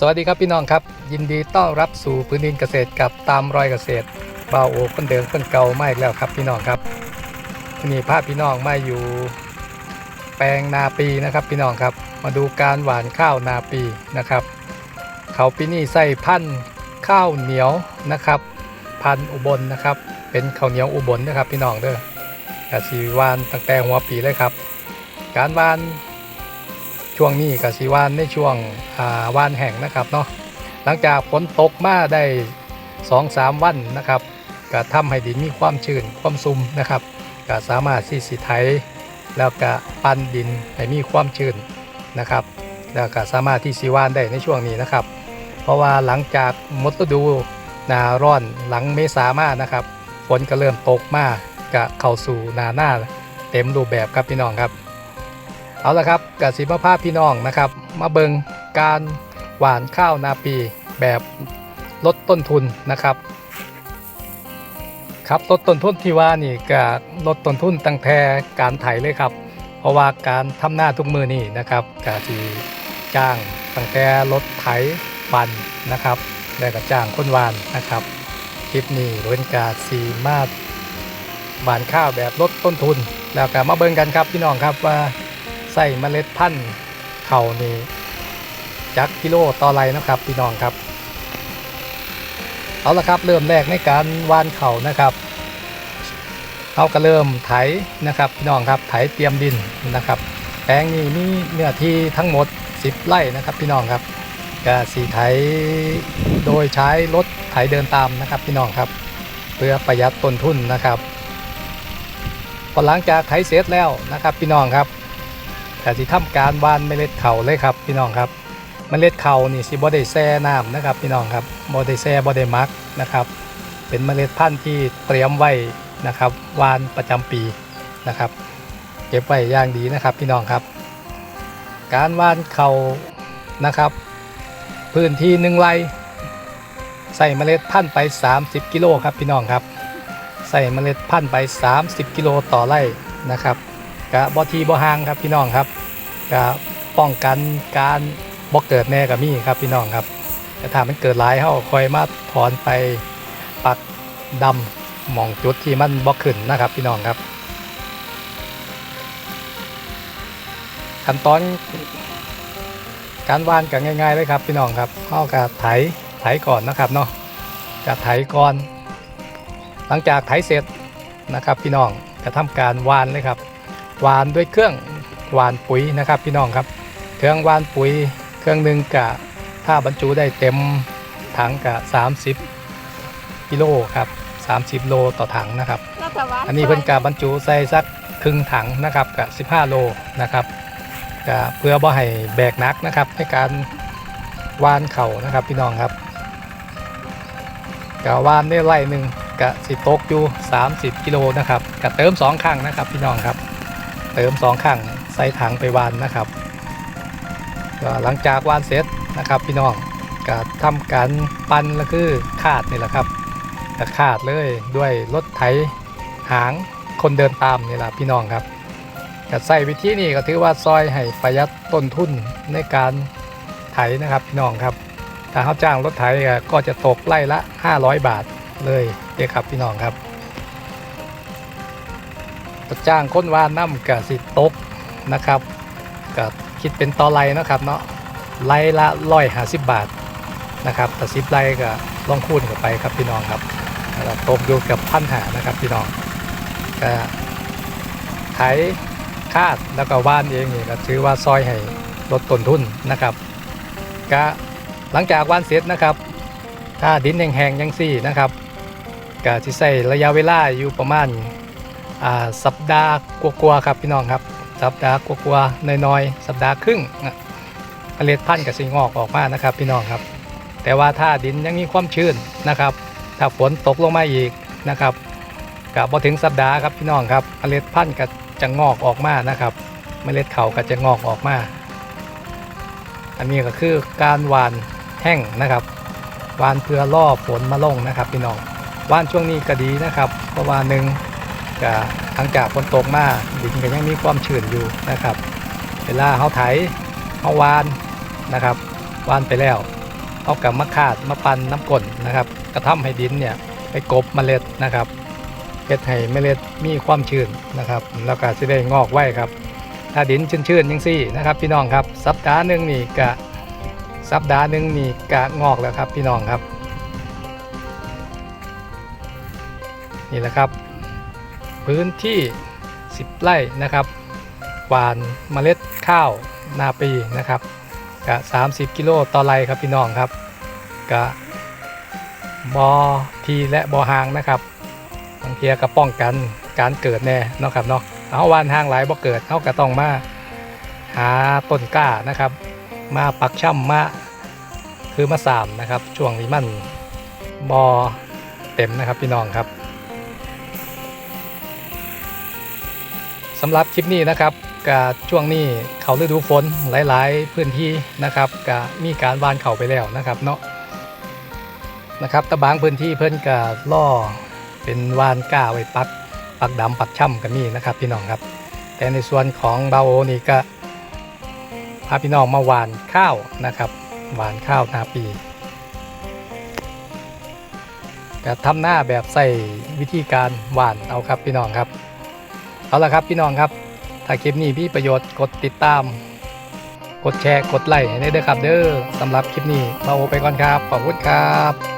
สวัสดีครับพี่น้องครับ ยินดีต้อนรับสู่พื้นดินเกษตรกับตามรอยเกษตรเบาโอคนเดิมคนเก่ามาอีกแล้วครับพี่น้องครับวันนี้พาพพี่น้องมาอยู่ แปลงนาปีนะครับพี่น้องครับ มาดูการหว่านข้าวนาปีนะครับ เขาปีนี้ใส่พันธุ์ข้าวเหนียวนะครับ พันธุ์อุบลนะครับ เป็นข้าวเหนียวอุบลนะครับพี่น้องเด้อกะสีวานตั้งแต่หัวปีเลยครับ การวาน ช่วงนี้กับสีวานในช่วงาวานแห่งนะครับเนาะหลังจากฝนตกมาได้2องสามวันนะครับก็ทำให้ดินมีความชื้นความซุ่มนะครับก็สามารถที่สิไถแล้วก็ปั้นดินให้มีความชื้นนะครับ แล้วก็สามารถที่สีวานได้ในช่วงนี้นะครับ เพราะว่าหลังจากหมดฤดูหนาร้อนหลังเมษามานะครับฝนก็เริ่มตกมากก็เข้าสู่หนาหน้าเต็มรูปแบบครับพี่น้องครับ เอาละครับกสิมาภาพพี่น้องนะครับ มาเบิงการหว่านข้าวนาปีแบบลดต้นทุนนะครับ ครับลดต้นทุนที่ว่านี่ก็ลดต้นทุนตั้งแต่การไถเลยครับ เพราะว่าการทำหน้าทุกมือนี่นะครับกสิจ้างตั้งแต่รถไถฟันนะครับแล้วก็จ้างคนวานนะครับ คลิปนี้เป็นการสีมาหวานข้าวแบบลดต้นทุน แล้วก็มาเบิ่งกันครับพี่น้องครับว่า ใส่เมล็ดพันธุ์เข่านี่จักกิโลต่อไรนะครับพี่น้องครับ เอาละครับเริ่มแรกในการวานเข่านะครับเอาก็เริ่มไถนะครับพี่น้องครับไถเตรียมดินนะครับ แปลงนี้มีเนื้อที่ทั้งหมด 10 ไร่นะครับพี่น้องครับก็สีไถโดยใช้รถไถเดินตามนะครับพี่น้องครับ เพื่อประหยัดต้นทุนนะครับพอหลังจากไถเสร็จแล้วนะครับพี่น้องครับ ก็สิทำการหว่านเมล็ดเข่าเลยครับ พี่น้องครับเมล็ดเข่านี่สิบ่ได้แช่น้ำนะครับ พี่น้องครับบ่ได้แช่บ่ได้มักนะครับ เป็นเมล็ดพันธุ์ที่เตรียมไว้นะครับหวานประจำปีนะครับ เก็บไว้อย่างดีนะครับ พี่น้องครับ การหว่านเข่านะครับ พื้นที่หนึ่งไร่ใส่เมล็ดพันธุ์ไป 30 กิโลครับพี่น้องครับ ใส่เมล็ดพันธุ์ไป 30 กิโลต่อไร่นะครับ กะบ่ทีบ่ห่างครับพี่น้องครับกะป้องกันการบ่เกิดแน่กับมี่ครับพี่น้องครับแต่ถ้ามันเกิดหลายเฮาคอยมาถอนไปปักดำหมองจุดที่มันบ่ขึ้นนะครับ พี่น้องครับ ขั้นตอนการวานกันง่ายๆเลยครับพี่น้องครับเฮากะไถไถก่อนนะครับเนาะกะไถก่อน หลังจากไถเสร็จนะครับ พี่น้องจะทำการวานเลยครับ หวานด้วยเครื่องหวานปุ๋ยนะครับพี่น้องครับ เครื่องหวานปุ๋ย เครื่องหนึ่งกะถ้าบรรจุได้เต็มถังกะ30กิโลครับ30 โลต่อถังนะครับ อันนี้เพิ่นกะบรรจุใส่สักครึ่งถังนะครับกะ15 โลนะครับกะเพื่อบ่ให้แบกหนักนะครับในการวานเข่านะครับพี่น้องครับกะวานได้ไร่หนึ่งกะสิตกอยู่ 30 กิโลนะครับกะเติม 2 ครั้งนะครับพี่น้องครับ เติม2ครั้งใส่ถังไปวานนะครับก็หลังจากวานเสร็จนะครับพี่น้องก็ทำการปั้นก็คือคาดนี่แหละครับก็คาดเลยด้วยรถไถหางคนเดินตามนี่แหละพี่น้องครับก็ใส่วิธีนี้ก็ถือว่าซอยให้ประหยัดต้นทุนในการไถนะครับพี่น้องครับถ้าเขาจ้างรถไถก็จะตกไล่ละ 500 บาทเลยเด้อครับพี่น้องครับ จ้างค้นว่าน้ำกับสิตกนะครับก็คิดเป็นต่อไรนะครับเนาะไรละร้อยห้าสิบบาทนะครับแต่สิบไรก็ลองคูณกันไปครับพี่น้องครับแล้วตกอยู่กับพันหานะครับพี่น้องก็ไถคาดแล้วก็ว่านเองนี่ก็ถือว่าซอยให้ลดต้นทุนนะครับก็หลังจากว่านเสร็จนะครับ ถ้าดินแห้งๆยังซี่นะครับก็สิใช้ระยะเวลาอยู่ประมาณ สัปดาห์กว่าๆครับพี่น้องครับ สัปดาห์กว่าๆน้อยๆสัปดาห์ครึ่งเมล็ดพันธุ์ก็สิงอกออกมานะครับ พี่น้องครับ แต่ว่าถ้าดินยังมีความชื้นนะครับ ถ้าฝนตกลงมาอีกนะครับกับพอถึงสัปดาห์ครับพี่น้องครับเมล็ดพันธุ์ก็จะงอกออกมานะครับ เมล็ดเขาก็จะงอกออกมา อันนี้ก็คือการหวานแห้งนะครับหวานเพื่อล่อฝนมาลงนะครับ พี่น้องหวานช่วงนี้ก็ดีนะครับ เพราะว่าหนึ่ง ก็หลังจากฝนตกมาดินก็ยังมีความชื้นอยู่นะครับ เวลาเขาไถเขาวานนะครับวานไปแล้วเอากับมะขาดมาปันน้ำกลนนะครับ กระทำให้ดินเนี่ยไปกบเมล็ดนะครับเฮ็ดให้เมล็ดมีความชื้นนะครับ แล้วก็จะได้งอกไว้ครับ ถ้าดินชื้นๆยังซี่นะครับ พี่น้องครับสัปดาห์หนึ่งนี่กะสัปดาห์หนึ่งนี่กะงอกแล้วครับ พี่น้องครับ นี่แหละครับ พื้นที่ 10 ไร่นะครับหวานเมล็ดข้าวนาปีนะครับกะ30 กิโลต่อไร่ครับพี่น้องครับกะบอทีและบอหางนะครับบางเทียก็ป้องกันการเกิดแน่นะครับเนาะเอาวานหางหลายบ่เกิดเขาก็ต้องมาหาต้นกล้านะครับ มาปักช่ำมาคือมาสามนะครับ ช่วงนี้มันบอเต็มนะครับพี่น้องครับ สำหรับคลิปนี้นะครับกับช่วงนี้เขาฤดูฝนหลาย ๆ พื้นที่นะครับก็มีการวานเข่าไปแล้วนะครับเนาะนะครับต่บางพื้นที่เพิ่นก็ล่อเป็นวานก้าไว้ปักปักดำปักช่ำก็มีนะครับพี่น้องครับ แต่ในส่วนของเบาโอนี่ก็พาพี่น้องมาหวานข้าวนะครับหวานข้าวนาปีก็ทำหน้าแบบใส่วิธีการหวานเอาครับพี่น้องครับ เอาละครับพี่น้องครับ ถ้าคลิปนี้พี่ประโยชน์กดติดตาม กดแชร์กดไลค์ให้ได้เด้อครับ เด้อสำหรับคลิปนี้เราไปก่อนครับขอบคุณครับ